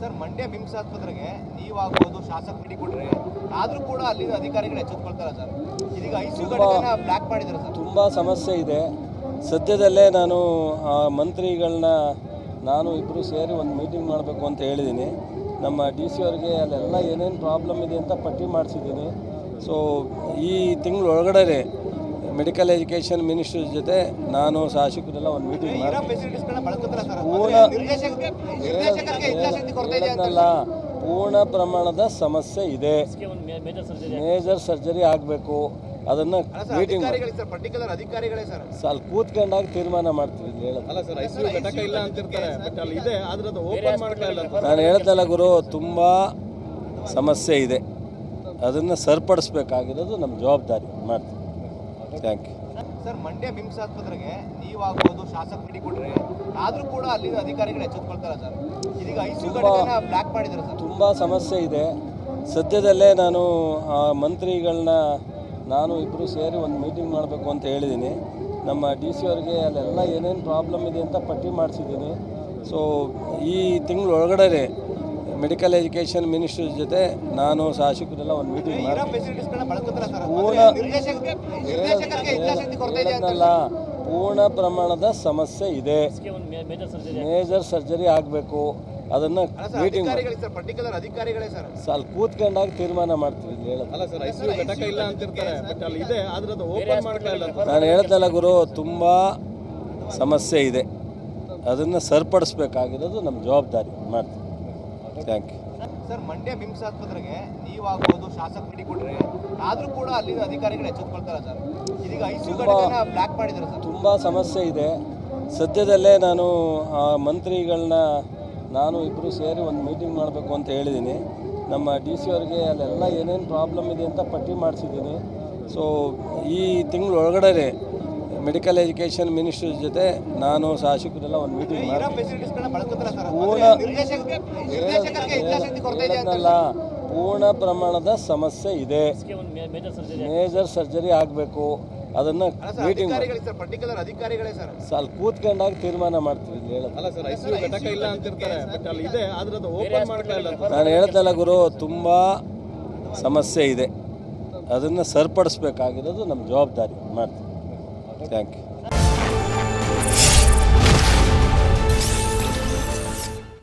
Sir Mandya MIMS ಆಸ್ಪತ್ರೆಗೆ ನೀವಾಗ್ಬೋದು ಶಾಸಕ ಭೇಟಿ ಕೊಟ್ಟರೆ ಆದರೂ ಕೂಡ ಅಲ್ಲಿ ಅಧಿಕಾರಿಗಳು ಎಚ್ಚೆತ್ಕೊಳ್ತಾರೆ ಸರ್. ಇದೀಗ ಐಸಿಯು ಘಟಕನ ಬ್ಲಾಕ್ ಮಾಡಿದ್ದಾರೆ ಸರ್. ತುಂಬ ಸಮಸ್ಯೆ ಇದೆ. ಸದ್ಯದಲ್ಲೇ ನಾನು ಆ ಮಂತ್ರಿಗಳನ್ನ ನಾನು ಇಬ್ಬರು ಸೇರಿ ಒಂದು ಮೀಟಿಂಗ್ ಮಾಡಬೇಕು ಅಂತ ಹೇಳಿದ್ದೀನಿ ನಮ್ಮ ಡಿ ಸಿ ಅವ್ರಿಗೆ ಅಲ್ಲೆಲ್ಲ ಏನೇನು ಪ್ರಾಬ್ಲಮ್ ಇದೆ ಅಂತ ಪಟ್ಟಿ ಮಾಡಿಸಿದ್ದೀನಿ. ಸೊ ಈ ತಿಂಗಳು ಒಳಗಡೆ ಮೆಡಿಕಲ್ ಎಜುಕೇಷನ್ ಮಿನಿಸ್ಟರ್ ಜೊತೆ ನಾನು ಶಾಸಕರೆಲ್ಲ ಒಂದು ಮೀಟಿಂಗ್ ಪೂರ್ಣ ಪೂರ್ಣ ಪ್ರಮಾಣದ ಸಮಸ್ಯೆ ಇದೆ. ಮೇಜರ್ ಸರ್ಜರಿ ಆಗಬೇಕು. ಅದನ್ನು ಮೀಟಿಂಗ್ ಅಧಿಕಾರಿಗಳೇ ಸರ್ ಪರ್ಟಿಕ್ಯುಲರ್ ಅಧಿಕಾರಿಗಳೇ ಸರ್. ಸ್ವಲ್ಪ ಕೂತ್ಕೊಂಡಾಗ ತೀರ್ಮಾನ ಮಾಡ್ತೀವಿ ಇಲ್ಲಿ ಹೇಳೋದು. ಅಲ್ಲ ಸರ್ ಐಸಿಯು ಘಟಕ ಇಲ್ಲ ಅಂತಿರ್ತಾರೆ ಬಟ್ ಅಲ್ಲಿ ಇದೆ ಆದ್ರೆ ಅದು ಓಪನ್ ಮಾಡ್ತಾ ನಾನು ಹೇಳ್ತಲ್ಲ ಗುರು ತುಂಬ ಸಮಸ್ಯೆ ಇದೆ. ಅದನ್ನು ಸರಿಪಡಿಸ್ಬೇಕಾಗಿರೋದು ನಮ್ಮ ಜವಾಬ್ದಾರಿ. ಮಾಡ್ತೀವಿ. Thank you sir Mandya MIMS ಆಸ್ಪತ್ರೆಗೆ ನೀವಾಗ್ಬೋದು ಶಾಸಕ ಭೇಟಿ ಕೊಟ್ರೆ. ಆದರೂ ಕೂಡ ಅಲ್ಲಿ ಅಧಿಕಾರಿಗಳು ಎಚ್ಚೆತ್ಕೊಳ್ತಾರ ಸರ್? ಇದೀಗ ಐಸಿಯು ಘಟಕನ ಬ್ಲಾಕ್ ಮಾಡಿದ್ದಾರೆ ಸರ್? ತುಂಬ ಸಮಸ್ಯೆ ಇದೆ. ಸದ್ಯದಲ್ಲೇ ನಾನು ಆ ಮಂತ್ರಿಗಳನ್ನ ನಾನು ಇಬ್ಬರು ಸೇರಿ ಒಂದು ಮೀಟಿಂಗ್ ಮಾಡಬೇಕು ಅಂತ ಹೇಳಿದ್ದೀನಿ ನಮ್ಮ ಡಿ ಸಿ ಅವ್ರಿಗೆ ಅಲ್ಲೆಲ್ಲ ಏನೇನು ಪ್ರಾಬ್ಲಮ್ ಇದೆ ಅಂತ ಪಟ್ಟಿ ಮಾಡಿಸಿದ್ದೀನಿ. ಸೊ ಈ ತಿಂಗಳು ಒಳಗಡೆ ಮೆಡಿಕಲ್ ಎಜುಕೇಷನ್ ಮಿನಿಸ್ಟರ್ ಜೊತೆ ನಾನು ಶಾಸಕರೆಲ್ಲ ಒಂದು ಮೀಟಿಂಗ್ ಪೂರ್ಣ ಪೂರ್ಣ ಪ್ರಮಾಣದ ಸಮಸ್ಯೆ ಇದೆ. ಮೇಜರ್ ಸರ್ಜರಿ ಆಗಬೇಕು. ಅದನ್ನು ಮೀಟಿಂಗ್ ಅಧಿಕಾರಿಗಳೇ ಸರ್ ಪರ್ಟಿಕ್ಯುಲರ್ ಅಧಿಕಾರಿಗಳೇ ಸರ್. ಸ್ವಲ್ಪ ಕೂತ್ಕೊಂಡಾಗ ತೀರ್ಮಾನ ಮಾಡ್ತೀವಿ ಇಲ್ಲಿ ಹೇಳೋದು. ಸರ್ ಐಸಿಯು ಘಟಕ ಇಲ್ಲ ಅಂತಿರ್ತಾರೆ ಬಟ್ ಅಲ್ಲಿ ಇದೆ ಆದ್ರೆ ಅದು ಓಪನ್ ಮಾಡ್ತಾ ನಾನು ಹೇಳ್ತಲ್ಲ ಗುರು ತುಂಬ ಸಮಸ್ಯೆ ಇದೆ. ಅದನ್ನು ಸರಿಪಡಿಸ್ಬೇಕಾಗಿರೋದು ನಮ್ಮ ಜವಾಬ್ದಾರಿ. ಮಾಡ್ತೀವಿ. Thank you sir Mandya MIMS ಆಸ್ಪತ್ರೆಗೆ ನೀವಾಗ್ಬೋದು ಶಾಸಕ ಭೇಟಿ ಕೊಟ್ರೆ. ಆದರೂ ಕೂಡ ಅಲ್ಲಿ ಅಧಿಕಾರಿಗಳು ಎಚ್ಚೆತ್ಕೊಳ್ತಾರೆ ಸರ್? ಇದೀಗ ಐಸಿಯು ಘಟಕನ ಬ್ಲಾಕ್ ಮಾಡಿದ್ದಾರೆ ಸರ್. ತುಂಬ ಸಮಸ್ಯೆ ಇದೆ. ಸದ್ಯದಲ್ಲೇ ನಾನು ಆ ಮಂತ್ರಿಗಳನ್ನ ನಾನು ಇಬ್ಬರು ಸೇರಿ ಒಂದು ಮೀಟಿಂಗ್ ಮಾಡಬೇಕು ಅಂತ ಹೇಳಿದ್ದೀನಿ ನಮ್ಮ ಡಿ ಸಿ ಅವ್ರಿಗೆ ಅಲ್ಲೆಲ್ಲ ಏನೇನು ಪ್ರಾಬ್ಲಮ್ ಇದೆ ಅಂತ ಪಟ್ಟಿ ಮಾಡಿಸಿದ್ದೀನಿ ಸೊ ಈ ತಿಂಗಳು ಒಳಗಡೆ ಮೆಡಿಕಲ್ ಎಜುಕೇಷನ್ ಮಿನಿಸ್ಟರ್ ಜೊತೆ ನಾನು ಶಾಸಕರೆಲ್ಲ ಒಂದು ಮೀಟಿಂಗ್ ಪೂರ್ಣ ನಿರ್ದೇಶಕರಿಗೆ ನಿರ್ದೇಶಕರಿಗೆ ಇಚ್ಛಾಶಕ್ತಿ ಕೊರತೆ ಅಂತ ಹೇಳದ್ನಲ್ಲ ಪೂರ್ಣ ಪ್ರಮಾಣದ ಸಮಸ್ಯೆ ಇದೆ. ಮೇಜರ್ ಸರ್ಜರಿ ಆಗಬೇಕು. ಅದನ್ನು ಅಲ್ಲ ಸರ್ ಮೀಟಿಂಗ್ ಅಧಿಕಾರಿಗಳೇ ಸರ್ ಸರ್. ಕೂತ್ಕೊಂಡಾಗ ತೀರ್ಮಾನ ಮಾಡ್ತೀವಿ ಇಲ್ಲಿ ಅಲ್ಲ ಸರ್ ಐಸಿಯು ಘಟಕ ಇಲ್ಲ ಅಂತಿರ್ತಾರೆ ಬಟ್ ಅಲ್ಲಿ ಇದೆ ಆದ್ರೆ ಅದು ಓಪನ್ ಮಾಡ್ತಾ ಇಲ್ಲ ನಾನು ಹೇಳ್ತಲ್ಲ ಗುರು ತುಂಬ ಸಮಸ್ಯೆ ಇದೆ. ಅದನ್ನು ಸರಿಪಡಿಸ್ಬೇಕಾಗಿರೋದು ನಮ್ಮ ಜವಾಬ್ದಾರಿ. ಮಾಡ್ತೀವಿ. Thank you